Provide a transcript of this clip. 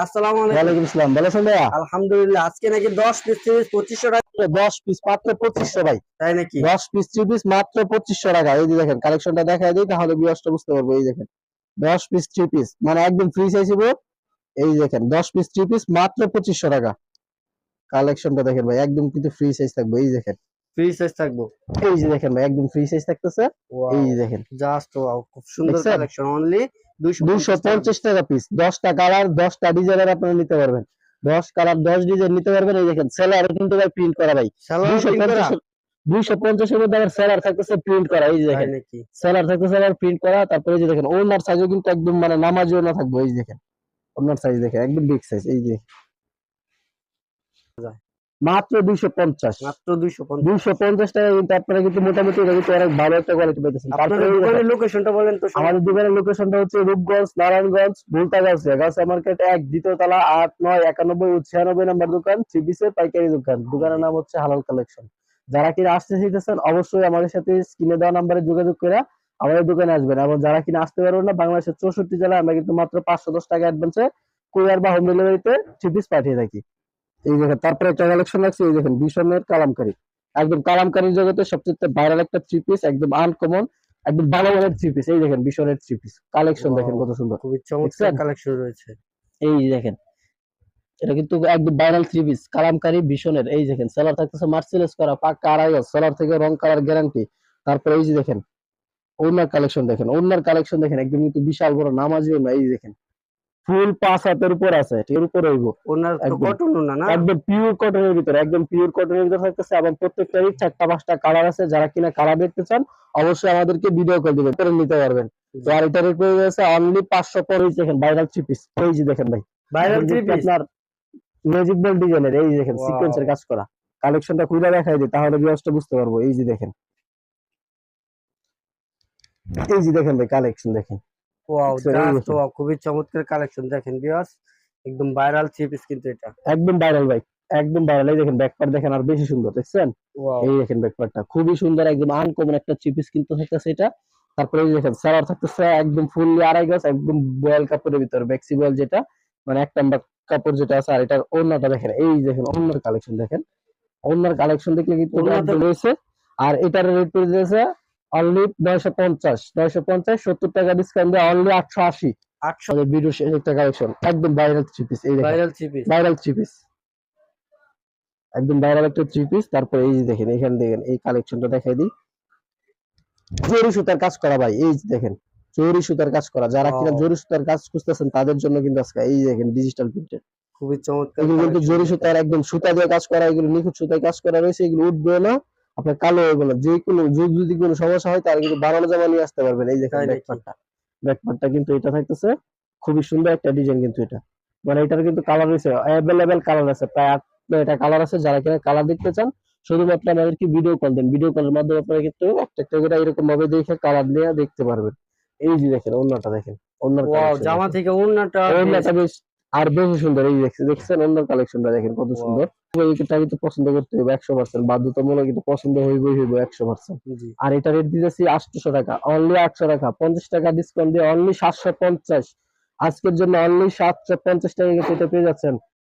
আসসালামু আলাইকুম। আসসালাম। ভালো আছেন ভাইয়া? আলহামদুলিল্লাহ আজকে নাকি দশ পিস তিরিশ পঁচিশশো টাকা। দশ পিস মাত্র পঁচিশশো ভাই। তাই নাকি? দশ পিস থ্রি পিস মাত্র পঁচিশশো টাকা। এই দেখেন কালেকশনটা দেখাই দিই তাহলে বিয়সটা বুঝতে পারব। এই দেখেন দশ পিস থ্রি পিস। মানে একদম ফ্রি চাইছি গো এই দেখেন দশ পিস থ্রি পিস মাত্র পঁচিশশো টাকা। কালেকশনটা দেখেন ভাই একদম কিন্তু ফ্রি সাইজ থাকবে। এই দেখেন। ফ্রি সাইজ থাকব? এই যে দেখেন ভাই একদম ফ্রি সাইজ থাকতেছে। এই যে দেখেন। জাস্ট ওয়াও খুব সুন্দর কালেকশন অনলি দুইশো পঞ্চাশ টাকা পিস দশটা কালার দশটা ডিজাইনের আপনারা নিতে পারবেন। দশ কালার দশ ডিজাইন নিতে পারবেন। এই দেখেন সেলার কিন্তু ভাই প্রিন্ট করা ভাই। দুইশো পঞ্চাশ দুইশো পঞ্চাশের মধ্যে আবার সেলার থাকতেছে প্রিন্ট করা। এই যে দেখেন সেলার থাকতেছে আবার প্রিন্ট করা। তারপরে এই যে দেখেন ওনার সাইজও কিন্তু একদম মানে নামাজিও না থাকবে। এই দেখেন ওনার সাইজ দেখেন একদম বিগ সাইজ এই যে। মাত্র দুইশো পঞ্চাশ। মাত্র দুইশো পঞ্চাশ। দুইশো পঞ্চাশ টাকা কিন্তু আপনারা কিন্তু মোটামুটি এটা কিন্তু অনেক ভালো একটা কোয়ালিটি দেখেন, দোকানের লোকেশনটা বলেন তো আমাদের দোকানের লোকেশনটা হচ্ছে রূপগঞ্জ নারায়ণগঞ্জ ভুলতাগাছিয়া গাছা মার্কেট এক দ্বিতীয় তলা আট নয় একানব্বই ও ছিয়ানব্বই নাম্বার দোকান চিবিসের পাইকারি দোকান। দোকানের নাম হচ্ছে হালাল কালেকশন যারা কিনা আসতে চাইতেছেন অবশ্যই আমাদের সাথে স্ক্রিনে দেওয়া নাম্বারে যোগাযোগ করে আমাদের দোকানে আসবেন। এবং যারা কিনা আসতে পারবেন না বাংলাদেশের চৌষট্টি জেলায় আমরা কিন্তু মাত্র পাঁচশো দশ টাকা অ্যাডভান্সে কুরিয়ার বা হোম ডেলিভারিতে চিপিস পাঠিয়ে থাকি। এই দেখেন তারপরে একটা কালেকশন আছে এই দেখেন ভীষণের কালামকারী। একদম কালামকারীর জগতে সবচেয়ে ভাইরাল একটা থ্রি পিস একদম আনকমন একদম ভালো মানের থ্রি পিস এই দেখেন ভীষণের থ্রি পিস কালেকশন দেখেন কত সুন্দর। খুবই চমৎকার কালেকশন রয়েছে। এই দেখেন এটা কিন্তু একদম ভাইরাল থ্রি পিস কালামকারী ভীষণের এই দেখেন সেলার থাকতেছে মার্সেলেস করা পাক্কা আড়াই সেলার থেকে রং কালার গ্যারান্টি তারপরে এই যে দেখেন ওনার কালেকশন দেখেন ওনার কালেকশন দেখেন একদম কিন্তু বিশাল বড় নামাজি ওনা এই দেখেন। ফুল পাঁচ হাতের উপর আছে এর উপর হইব। ওনার তো কটন না না? একদম পিওর কটনের ভিতরে একদম পিওর কটনের ভিতরে থাকতেছে এবং প্রত্যেকটারই চারটা পাঁচটা কালার আছে। যারা কিনা কালার দেখতে চান অবশ্যই আমাদেরকে ভিডিও কল দিবেন করে নিতে পারবেন। তো আর এটার রেট গেছে অনলি পাঁচশো পরে দেখেন ভাইরাল থ্রি পিস এই যে দেখেন ভাই ভাইরাল থ্রি পিস আপনার ম্যাজিক বল ডিজাইনের এই যে দেখেন. সিকোয়েন্সের কাজ করা। কালেকশনটা খুলে দেখাই দিই তাহলে বিয়াসটা বুঝতে পারব। এই যে দেখেন এই যে দেখেন ভাই কালেকশন দেখেন। ওয়াও জাস্ট ওয়াও খুবই চমৎকার কালেকশন দেখেন ভিউয়ার্স একদম ভাইরাল কিন্তু এটা। একদম ভাইরাল ভাই একদম ভাইরাল এই দেখেন ব্যাকপার দেখেন আর বেশি সুন্দর দেখছেন? এই দেখেন ব্যাকপারটা খুবই সুন্দর একদম আনকমন একটা চিপিস কিন্তু থাকতেছে এটা। তারপরে দেখেন থাকতেছে একদম ফুললি আড়াই গাছ একদম বয়েল কাপড়ের ভিতরে বেক্সি বয়েল যেটা মানে এক নাম্বার কাপড় যেটা আছে আর এটার অন্যটা দেখেন এই দেখেন অন্যর কালেকশন দেখেন। অন্যর কালেকশন দেখলে কিন্তু রয়েছে আর এটার রেট পড়ে দিয়েছে অনলি নয়শো পঞ্চাশ নয়শো পঞ্চাশ সত্তর টাকা ডিসকাউন্ট দিয়ে অনলি আটশো আশি। আটশো ভিডিও একটা কালেকশন একদম ভাইরাল থ্রি পিস এই viral three piece viral three piece একদম ভাইরাল একটা থ্রি পিস তারপরে এই যে দেখেন এখানে দেখেন এই কালেকশনটা দেখাই দিই। জরি সুতার কাজ করা ভাই এই যে দেখেন জরি সুতার কাজ করা। যারা কিনা জরি সুতার কাজ খুঁজতেছেন তাদের জন্য কিন্তু আজকে এই দেখেন ডিজিটাল প্রিন্টেড খুবই চমৎকার এগুলো কিন্তু জরি সুতার একদম সুতা দিয়ে কাজ করা এগুলো নিখুঁত সুতায় কাজ করা রয়েছে এগুলো উঠবে না। আপনার কালো হবে না যে কোনো যদি কোনো সমস্যা হয় তাহলে কিন্তু বানানো জামা নিয়ে আসতে পারবেন। এই নাকি? ব্যাকপার্টটা ব্যাকপার্টটা কিন্তু এটা থাকতেছে খুবই সুন্দর একটা ডিজাইন কিন্তু এটা। মানে এটার কিন্তু কালার রয়েছে অ্যাভেলেবেল কালার আছে প্রায় আট নয়টা কালার আছে যারা কিনা কালার দেখতে চান শুধুমাত্র আমাদেরকে ভিডিও কল দেন। ভিডিও কলের মাধ্যমে আপনারা কিন্তু একটা একটা করে এরকম ভাবে দেখে কালার নিয়ে দেখতে পারবেন। এই যে দেখেন অন্যটা দেখেন ওয়াও জামা। থেকে ওড়নাটা অন্যটা বেশ আর বেশি সুন্দর এই দেখছেন দেখছেন অন্য কালেকশনটা দেখেন কত সুন্দর। এটা কিন্তু পছন্দ করতে হবে একশো পার্সেন্ট বাধ্যতামূলক কিন্তু পছন্দ হইবই হইব একশো পার্সেন্ট আর এটা রেট দিতেছি আটশো টাকা অনলি আটশো টাকা। পঞ্চাশ টাকা ডিসকাউন্ট দিয়ে অনলি সাতশো পঞ্চাশ। আজকের জন্য অনলি সাতশো পঞ্চাশ টাকা এটা পেয়ে যাচ্ছেন।